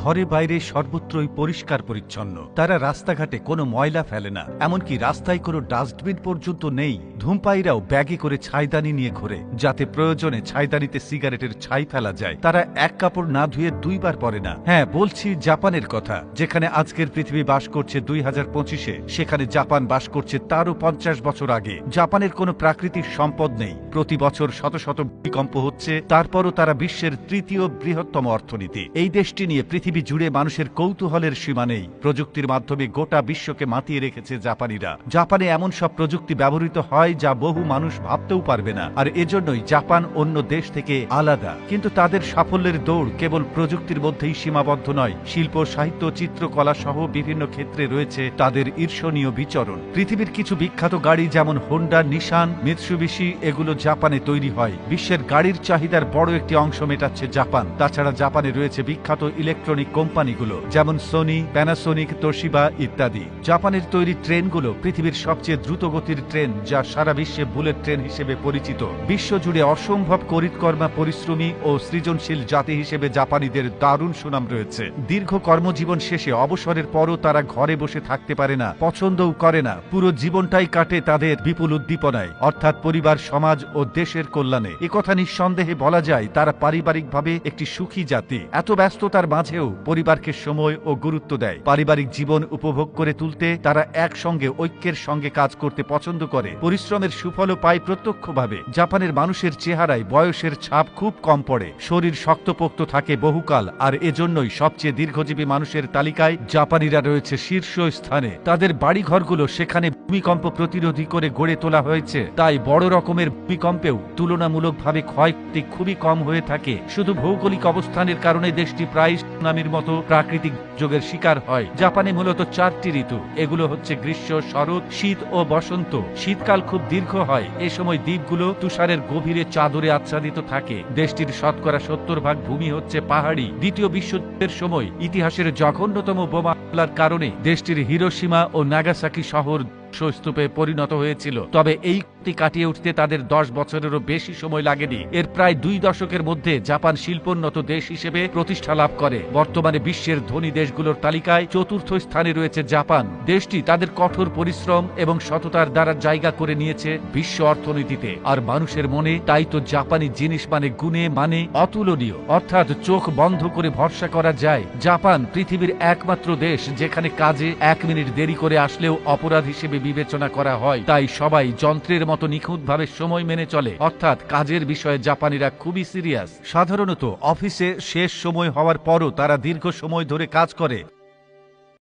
ঘরে বাইরে সর্বত্রই পরিষ্কার পরিচ্ছন্ন। তারা রাস্তাঘাটে কোনো ময়লা ফেলে না, এমনকি রাস্তায় কোনো ডাস্টবিন পর্যন্ত নেই। ধূমপাইরাও ব্যাগে করে ছাইদানি নিয়ে ঘোরে, যাতে প্রয়োজনে ছাইদানিতে সিগারেটের ছাই ফেলা যায়। তারা এক কাপড় না ধুয়ে দুইবার পরে না। হ্যাঁ বলছি জাপানের কথা। যেখানে আজকের পৃথিবী বাস করছে দুই হাজার পঁচিশে, সেখানে জাপান বাস করছে তারও পঞ্চাশ বছর আগে। জাপানের কোনো প্রাকৃতিক সম্পদ নেই। প্রতি বছর শত শত ভূমিকম্প হচ্ছে, তারপরও তারা বিশ্বের তৃতীয় বৃহত্তম অর্থনীতি। এই দেশটি নিয়ে পৃথিবী জুড়ে মানুষের কৌতূহলের সীমা নেই। প্রযুক্তির মাধ্যমে গোটা বিশ্বকে মাতিয়ে রেখেছে জাপানিরা। জাপানে এমন সব প্রযুক্তি ব্যবহৃত হয় যা বহু মানুষ ভাবতেও পারবে না। আর এজন্যই জাপান অন্য দেশ থেকে আলাদা। কিন্তু তাদের সাফল্যের দৌড় কেবল প্রযুক্তির মধ্যেই সীমাবদ্ধ নয়। শিল্প, সাহিত্য, চিত্রকলা সহ বিভিন্ন ক্ষেত্রে রয়েছে তাদের ঈর্ষণীয় বিচরণ। পৃথিবীর কিছু বিখ্যাত গাড়ি যেমন হোন্ডা, নিশান, মিৎসুবিশি, এগুলো জাপানে তৈরি হয়। বিশ্বের গাড়ির চাহিদার বড় একটি অংশ মেটাচ্ছে জাপান। তাছাড়া জাপানে রয়েছে বিখ্যাত ইলেকট্রনিক কোম্পানিগুলো, যেমন সোনি প্যানাসোনিক তোশিবা ইত্যাদি। জাপানের তৈরি ট্রেনগুলো পৃথিবীর সবচেয়ে দ্রুতগতির ট্রেন যা সারা বিশ্বে বুলেট ট্রেন হিসেবে পরিচিত। বিশ্বজুড়ে অসম্ভব করিতকর্মা পরিশ্রমী ও সৃজনশীল জাতি হিসেবে জাপানিদের দারুণ সুনাম রয়েছে। দীর্ঘ কর্মজীবন শেষে অবসরের পরও তারা ঘরে বসে থাকতে পারে না, পছন্দও করে না। পুরো জীবনটাই কাটে তাদের বিপুল উদ্দীপনায়, অর্থাৎ পরিবার, সমাজ ও দেশের কল্যাণে। একথা নিঃসন্দেহে বলা যায়, তারা পারিবারিকভাবে একটি সুখী জাতি। এত ব্যস্ততার মাঝেও পরিবারকে সময় ও গুরুত্ব দেয়। পারিবারিক জীবন উপভোগ করে তুলতে তারা একসঙ্গে ঐক্যের সঙ্গে কাজ করতে পছন্দ করে। পরিশ্রমের সুফলও পায় প্রত্যক্ষভাবে। জাপানের মানুষের চেহারায় বয়সের ছাপ খুব কম পড়ে। শরীর শক্তপোক্ত থাকে বহুকাল, আর এজন্যই সবচেয়ে দীর্ঘজীবী মানুষের তালিকায় জাপানিরা রয়েছে শীর্ষ স্থানে। তাদের বাড়িঘরগুলো সেখানে ভূমিকম্প প্রতিরোধী করে গড়ে তোলা হয়েছে। তাই বড় রকমের ভূমিকম্পেও তুলনামূলকভাবে ক্ষয়ক্ষতি খুবই কম হয়ে থাকে। শুধু ভৌগোলিক অবস্থানের কারণে দেশটি প্রায় সুনামির মতো প্রাকৃতিক যোগের শিকার হয়। জাপানে মূলত চারটি ঋতু। এগুলো হচ্ছে গ্রীষ্ম, শরৎ, শীত ও বসন্ত। শীতকাল খুব দীর্ঘ হয়। এ সময় দ্বীপগুলো তুষারের গভীরে চাদরে আচ্ছাদিত থাকে। দেশটির শতকরা সত্তর ভাগ ভূমি হচ্ছে পাহাড়ি। দ্বিতীয় বিশ্বযুদ্ধের সময় ইতিহাসের জঘন্যতম বোমা হামলার কারণে দেশটির হিরোসীমা ও নাগাসাকি শহর স্তূপে পরিণত হয়েছিল। তবে এই ক্ষতি কাটিয়ে উঠতে তাদের দশ বছরেরও বেশি সময় লাগেনি। এর প্রায় দুই দশকের মধ্যে জাপান শিল্পোন্নত দেশ হিসেবে প্রতিষ্ঠা লাভ করে। বর্তমানে বিশ্বের ধনী দেশগুলোর তালিকায় চতুর্থ স্থানে রয়েছে জাপান। দেশটি তাদের কঠোর পরিশ্রম এবং সততার দ্বারা জায়গা করে নিয়েছে বিশ্ব অর্থনীতিতে। আর মানুষের মনে তাই তো জাপানি জিনিস মানে গুণে মানে অতুলনীয়। অর্থাৎ চোখ বন্ধ করে ভরসা করা যায়। জাপান পৃথিবীর একমাত্র দেশ যেখানে কাজে এক মিনিট দেরি করে আসলেও অপরাধ হিসেবে বিবেচনা করা হয়, তাই সবাই যন্ত্রের মতো নিখুঁতভাবে সময় মেনে চলে। অর্থাৎ কাজের বিষয়ে জাপানিরা খুবই সিরিয়াস। সাধারণত অফিসে শেষ সময় হওয়ার পরও তারা দীর্ঘ সময় ধরে কাজ করে।